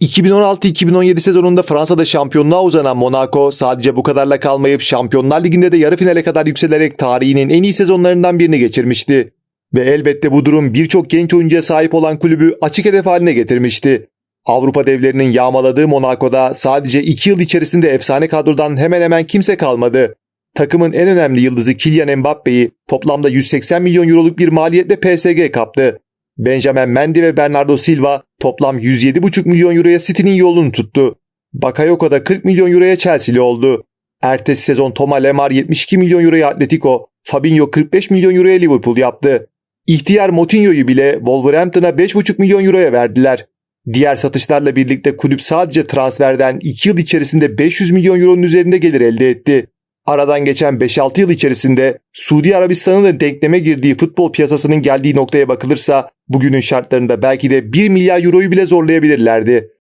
2016-2017 sezonunda Fransa'da şampiyonluğa uzanan Monaco sadece bu kadarla kalmayıp Şampiyonlar Ligi'nde de yarı finale kadar yükselerek tarihinin en iyi sezonlarından birini geçirmişti. Ve elbette bu durum birçok genç oyuncuya sahip olan kulübü açık hedef haline getirmişti. Avrupa devlerinin yağmaladığı Monaco'da sadece 2 yıl içerisinde efsane kadrodan hemen hemen kimse kalmadı. Takımın en önemli yıldızı Kylian Mbappe'yi toplamda 180 milyon euroluk bir maliyetle PSG kaptı. Benjamin Mendy ve Bernardo Silva toplam 107,5 milyon euroya City'nin yolunu tuttu. Bakayoko da 40 milyon euroya Chelsea'li oldu. Ertesi sezon Thomas Lemar 72 milyon euroya Atletico, Fabinho 45 milyon euroya Liverpool yaptı. İhtiyar Moutinho'yu bile Wolverhampton'a 5,5 milyon euroya verdiler. Diğer satışlarla birlikte kulüp sadece transferden 2 yıl içerisinde 500 milyon euronun üzerinde gelir elde etti. Aradan geçen 5-6 yıl içerisinde Suudi Arabistan'ın da denkleme girdiği futbol piyasasının geldiği noktaya bakılırsa bugünün şartlarında belki de 1 milyar euroyu bile zorlayabilirlerdi.